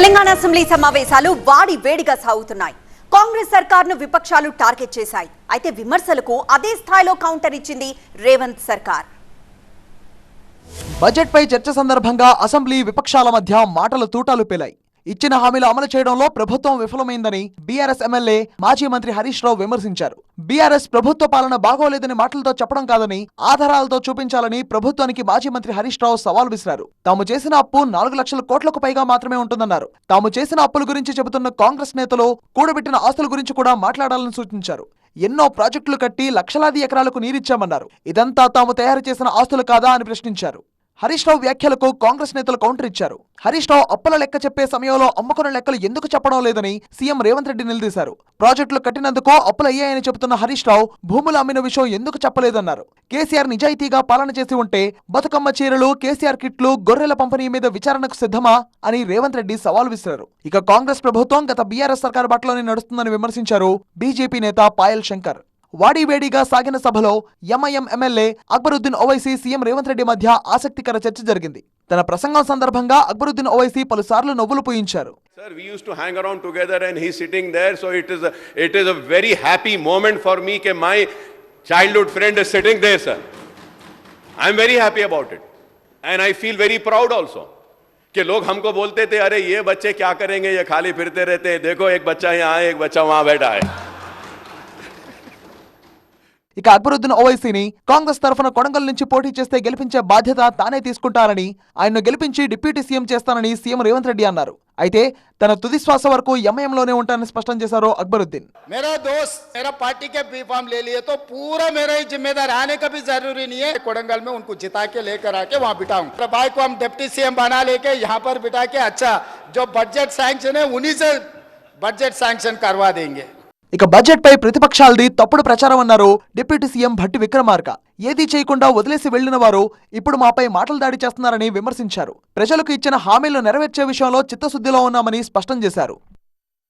Telangana assembly సమావేశాలు వాడి వేడిగా సాగుతున్నాయి. కాంగ్రెస్ సర్కార్ను విపక్షాలు టార్గెట్ చేశాయి. అయితే విమర్శలకు అదే స్థాయిలో కౌంటర్ ఇచ్చింది రేవంత్ సర్కార్. బడ్జెట్ పై చర్చ సందర్భంగా అసెంబ్లీ విపక్షాల మధ్య మాటల తూటాలు పేలాయి. ఇచ్చిన హామీలు అమలు చేయడంలో ప్రభుత్వం విఫలమైందని బీఆర్ఎస్ ఎమ్మెల్యే మాజీ మంత్రి హరీష్ రావు విమర్శించారు. బీఆర్ఎస్ ప్రభుత్వ పాలన బాగోలేదని మాటలతో చెప్పడం కాదని ఆధారాలతో చూపించాలని ప్రభుత్వానికి మాజీ మంత్రి హరీష్ రావు సవాల్ విసిరారు. తాము చేసిన అప్పు నాలుగు లక్షల కోట్లకు పైగా మాత్రమే ఉంటుందన్నారు. తాము చేసిన అప్పుల గురించి చెబుతున్న కాంగ్రెస్ నేతలు కూడబెట్టిన ఆస్తుల గురించి కూడా మాట్లాడాలని సూచించారు. ఎన్నో ప్రాజెక్టులు కట్టి లక్షలాది ఎకరాలకు నీరిచ్చామన్నారు. ఇదంతా తాము తయారు చేసిన ఆస్తులు కాదా అని ప్రశ్నించారు. హరీష్ రావు వ్యాఖ్యలకు కాంగ్రెస్ నేతలు కౌంటర్ ఇచ్చారు. హరీష్ రావు అప్పుల లెక్క చెప్పే సమయంలో అమ్ముకున్న లెక్కలు ఎందుకు చెప్పడం లేదని సీఎం రేవంత్ రెడ్డి నిలదీశారు. ప్రాజెక్టులు కట్టినందుకు అప్పులు అయ్యాయని చెబుతున్న హరీష్ రావు భూములు అమ్మిన విషయం ఎందుకు చెప్పలేదన్నారు. కేసీఆర్ నిజాయితీగా పాలన చేసి ఉంటే బతుకమ్మ చీరలు కేసీఆర్ కిట్లు గొర్రెల పంపిణీ మీద విచారణకు సిద్ధమా అని రేవంత్ రెడ్డి సవాల్ విసిరారు. ఇక కాంగ్రెస్ ప్రభుత్వం గత బీఆర్ఎస్ సర్కార్ బట్టలోనే నడుస్తుందని విమర్శించారు బీజేపీ నేత పాయల్ శంకర్. వాడివేడిగా సాగిన సభలో MIM MLA Akbaruddin Owaisi CM Revanth Reddy మధ్య ఆసక్తికర చర్చ జరిగింది తన ప్రసంగం సందర్భంగా అక్బరుద్దీన్ ఓవైసీ పలుసార్లు నవ్వులు పూయించారు Sir, we used to hang around together and he's sitting there, so it is a, it is a very happy moment for me that my childhood friend is sitting there, sir. I'm very happy about it. And I feel very proud also. कि लोग हमको बोलते थे अरे ये बच्चे क्या करेंगे ये खाली फिरते रहते हैं देखो एक बच्चा यहाँ है एक बच्चा वहां बैठा है ఇక అక్బరుద్దీన్ ఓవైసీని కాంగ్రెస్ తరఫున కొడంగల్ నుంచి పోటీ చేస్తే గెలిపించే బాధ్యత తానే తీసుకుంటానని ఆయన్ను గెలిపించి డిప్యూటీ సీఎం చేస్తానని సీఎం రేవంత్ రెడ్డి అన్నారు అయితే తన తుది శ్వాస వరకు ఎంఐఎంలోనే ఉంటానని స్పష్టం చేశారు అక్బరుద్దీన్ मेरा दोस्त मेरा पार्टी के बी फॉर्म ले लिए तो पूरा मेरा ही जिम्मेदार आने का भी जरूरी नहीं है कोडंगल में उनको जिता के लेकर आके वहाँ बिठाऊं मेरे भाई को हम डिप्टी सीएम बना लेके यहाँ पर बिठा के अच्छा जो बजट सैंक्शन है उन्हीं से बजट सैंक्शन करवा देंगे ఇక బడ్జెట్ పై ప్రతిపక్షాలది తప్పుడు ప్రచారం అన్నారు డిప్యూటీ సీఎం భట్టి విక్రమార్క. ఏదీ చేయకుండా వదిలేసి వెళ్ళిన వారు ఇప్పుడు మాపై మాటలు దాడి చేస్తున్నారని విమర్శించారు. ప్రజలకు ఇచ్చిన హామీలు నెరవేర్చే విషయంలో చిత్తశుద్ధిలో ఉన్నామని స్పష్టం చేశారు.